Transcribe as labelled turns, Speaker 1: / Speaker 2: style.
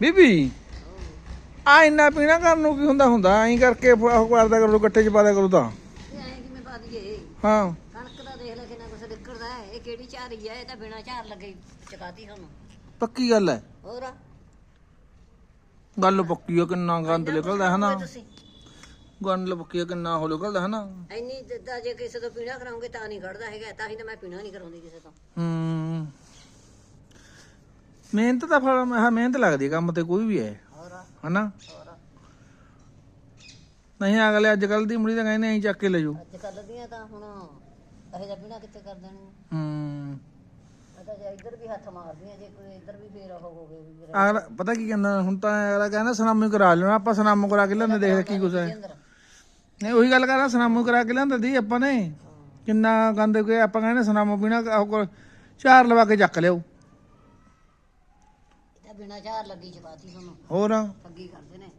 Speaker 1: ਬੀਬੀ ਆ ਇੰਨਾ ਪੀਣਾ ਕਰਨ ਨੂੰ ਕੀ ਹੁੰਦਾ ਹੁੰਦਾ? ਐਂ ਕਰਕੇ ਉਹ ਕਰਦਾ ਕਰੋ ਗੱਟੇ ਚ ਪਾ ਦਿਆ ਕਰੋ ਤਾਂ।
Speaker 2: ਇਹ ਐਂ ਕਿਵੇਂ ਪਾ ਦਈਏ?
Speaker 1: ਹਾਂ।
Speaker 2: ਕਣਕ ਦਾ ਦੇਖ ਲੈ ਕਿੰਨਾ ਕੁਛ ਨਿਕਲਦਾ ਹੈ। ਇਹ ਕਿਹੜੀ ਝਾਰੀ ਹੈ? ਇਹ ਤਾਂ ਬਿਨਾ ਝਾਰ ਲੱਗੇ ਹੀ ਚਕਾਤੀ ਸਾਨੂੰ।
Speaker 1: ਪੱਕੀ ਗੱਲ ਹੈ।
Speaker 2: ਹੋਰ?
Speaker 1: ਗੱਲ ਪੱਕੀ ਆ ਕਿੰਨਾ ਗੰਦ ਨਿਕਲਦਾ ਹੈ ਨਾ
Speaker 2: ਤੁਸੀਂ?
Speaker 1: ਗੰਦ ਪੱਕੀ ਆ ਕਿੰਨਾ ਹੋ ਨਿਕਲਦਾ ਹੈ ਨਾ
Speaker 2: ਇੰਨੀ ਦਿੱਤਾ ਜੇ ਕਿਸੇ ਤੋਂ ਪੀਣਾ ਕਰਾਉਂਗੇ ਤਾਂ ਨਹੀਂ ਖੜਦਾ ਹੈਗਾ ਤਾਂ ਹੀ ਤਾਂ ਮੈਂ ਪੀਣਾ ਨਹੀਂ ਕਰਾਉਂਦੀ ਕਿਸੇ ਤੋਂ।
Speaker 1: ਹੂੰ। ਮਿਹਨਤ ਦਾ ਫਲ ਕਿਹਾ ਮਿਹਨਤ ਲੱਗਦੀ ਹੈ ਕੰਮ ਤੇ ਕੋਈ ਵੀ ਹੈ।
Speaker 2: ਹੋਰ?
Speaker 1: ਹਨਾ?
Speaker 2: ਹੋਰ?
Speaker 1: ਨਹੀਂ ਅਗਲੇ ਅੱਜ ਕੱਲ ਦੀ ਮੁੜੀ ਤਾਂ ਕਹਿੰਦੇ ਐਂ ਚੱਕ ਕੇ ਲੈ ਜਾਓ
Speaker 2: ਅੱਜ ਕੱਲ ਦੀਆਂ ਤਾਂ ਹੁਣ ਇਹ ਜਿਹਾ ਪੀਣਾ ਕਿੱਥੇ ਕਰ ਦੇਣੀ
Speaker 1: ਹੂੰ।
Speaker 2: ਮੈਂ ਤਾਂ ਜੇ ਇੱਧਰ ਵੀ ਹੱਥ ਮਾਰਦੀਆਂ ਜੇ ਕੋਈ ਇੱਧਰ ਵੀ ਫੇਰ ਉਹ ਹੋਵੇ ਵੀ
Speaker 1: ਅਗਲਾ ਪਤਾ ਕੀ ਕਹਿੰਦਾ ਹੁਣ ਤਾਂ ਅਗਲਾ ਕਹਿੰਦਾ ਸਨਾਮੀ ਕਰਾ ਲੈਣਾ ਆਪਾਂ ਸਨਾਮੂ ਕਰਾ ਕੇ ਲਿਆਂਦੇ ਦੇਖ ਕੀ ਕੁਛ ਹੈ। ਨਹੀਂ ਉਹੀ ਗੱਲ ਕਰਾਂ ਸਨਾਮੂ ਕਰਾ ਕੇ ਲਿਆਂਦਾ ਦੀ ਆਪਾਂ ਨੇ। ਕਿੰਨਾ ਗੰਦ ਕੇ ਆਪਾਂ ਕਹਿੰਦੇ ਸਨਾਮੂ ਕੋਲ ਚਾਰ ਲਵਾ ਕੇ ਚੱਕ ਲਿਓ
Speaker 2: ਤਾਂ ਬਿਨਾ ਝਾਰ ਲੱਗੀ ਤੁਹਾਨੂੰ।
Speaker 1: ਹੋਰ?
Speaker 2: ਠੱਗੀ ਕਰਦੇ ਨੇ।